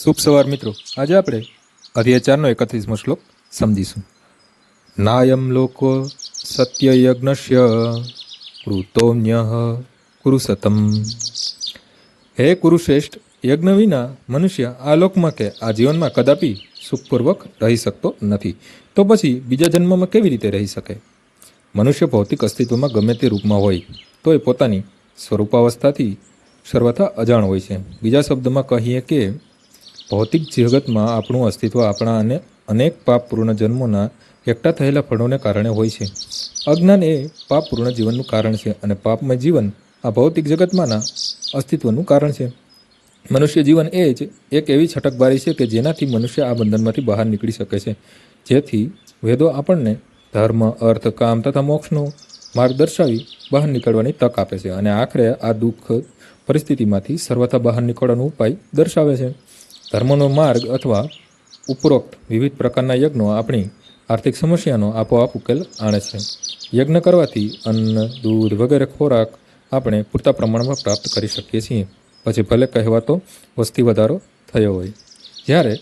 શુભ સવાર મિત્રો. આજે આપણે અધ્યાચારનો એકત્રીસમો શ્લોક સમજીશું. નાયમ લોકો સત્ય યજ્ઞસ્ય કૃતોન્ય કુરુસતમ. હે કુરુશ્રેષ્ઠ, યજ્ઞ વિના મનુષ્ય આ લોકમાં કે આ જીવનમાં કદાપી સુખપૂર્વક રહી શકતો નથી. તો પછી બીજા જન્મમાં કેવી રીતે રહી શકે? મનુષ્ય ભૌતિક અસ્તિત્વમાં ગમે તે રૂપમાં હોય તો એ પોતાની સ્વરૂપાવસ્થાથી સર્વથા અજાણ હોય છે. બીજા શબ્દમાં કહીએ કે ભૌતિક જગતમાં આપણું અસ્તિત્વ આપણા અને અનેક પાપપૂર્ણ જન્મોના એકઠા થયેલા ફળોને કારણે હોય છે. અજ્ઞાન એ પાપપૂર્ણ જીવનનું કારણ છે અને પાપમય જીવન આ ભૌતિક જગતમાંના અસ્તિત્વનું કારણ છે. મનુષ્ય જીવન એ જ એક એવી છટકબારી છે કે જેનાથી મનુષ્ય આ બંધનમાંથી બહાર નીકળી શકે છે. જેથી વેદો આપણને ધર્મ, અર્થ, કામ તથા મોક્ષનો માર્ગ દર્શાવી બહાર નીકળવાની તક આપે છે અને આખરે આ દુઃખ પરિસ્થિતિમાંથી સર્વથા બહાર નીકળવાનો ઉપાય દર્શાવે છે. ધર્મનો માર્ગ અથવા ઉપરોક્ત વિવિધ પ્રકારના યજ્ઞો આપણી આર્થિક સમસ્યાનો આપોઆપ ઉકેલ આણે છે. યજ્ઞ કરવાથી અન્ન, દૂધ વગેરે ખોરાક આપણે પૂરતા પ્રમાણમાં પ્રાપ્ત કરી શકીએ છીએ. પછી ભલે કહેવાતો વસ્તી વધારો થયો હોય. જ્યારે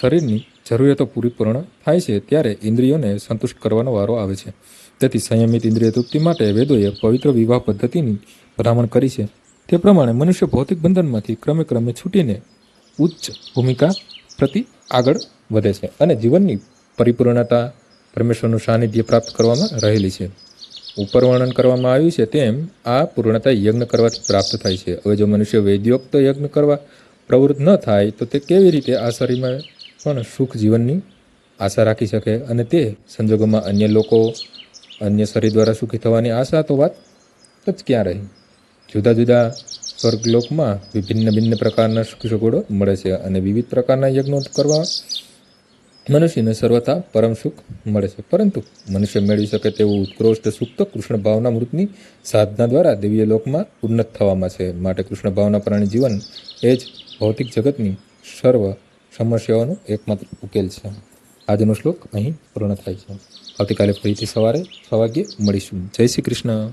શરીરની જરૂરિયાતો પૂરી પૂર્ણ થાય છે, ત્યારે ઇન્દ્રિયોને સંતુષ્ટ કરવાનો વારો આવે છે. તેથી સંયમિત ઇન્દ્રિય તૃપ્તિ માટે વેદોએ પવિત્ર વિવાહ પદ્ધતિની ભલામણ કરી છે. તે પ્રમાણે મનુષ્ય ભૌતિક બંધનમાંથી ક્રમે ક્રમે છૂટીને ઉચ્ચ ભૂમિકા પ્રતિ આગળ વધે છે અને જીવનની પરિપૂર્ણતા પરમેશ્વરનું સાનિધ્ય પ્રાપ્ત કરવામાં રહેલી છે. ઉપર વર્ણન કરવામાં આવ્યું છે તેમ આ પૂર્ણતા યજ્ઞ કરવાથી પ્રાપ્ત થાય છે. હવે જો મનુષ્ય વૈદ્યોક્ત યજ્ઞ કરવા પ્રવૃત્ત ન થાય તો તે કેવી રીતે આ શરીરમાં પણ સુખ જીવનની આશા રાખી શકે અને તે સંજોગોમાં અન્ય લોકો અન્ય શરીર દ્વારા સુખી થવાની આશા તો વાત જ ક્યાં રહી? જુદા જુદા સ્વર્ગલોકમાં વિભિન્ન ભિન્ન પ્રકારના સુખ સગવડો મળે છે અને વિવિધ પ્રકારના યજ્ઞો કરવા મનુષ્યને સર્વથા પરમ સુખ મળે છે. પરંતુ મનુષ્ય મેળવી શકે તેવું ઉત્કૃષ્ટ સુખ તો કૃષ્ણ ભાવના મૃતની સાધના દ્વારા દિવ્ય લોકમાં ઉન્નત થવામાં છે. માટે કૃષ્ણ ભાવના પ્રાણી જીવન એ જ ભૌતિક જગતની સર્વ સમસ્યાઓનો એકમાત્ર ઉકેલ છે. આજનો શ્લોક અહીં પૂર્ણ થાય છે. આવતીકાલે ફરીથી સવારે છ વાગ્યે મળીશું. જય શ્રી કૃષ્ણ.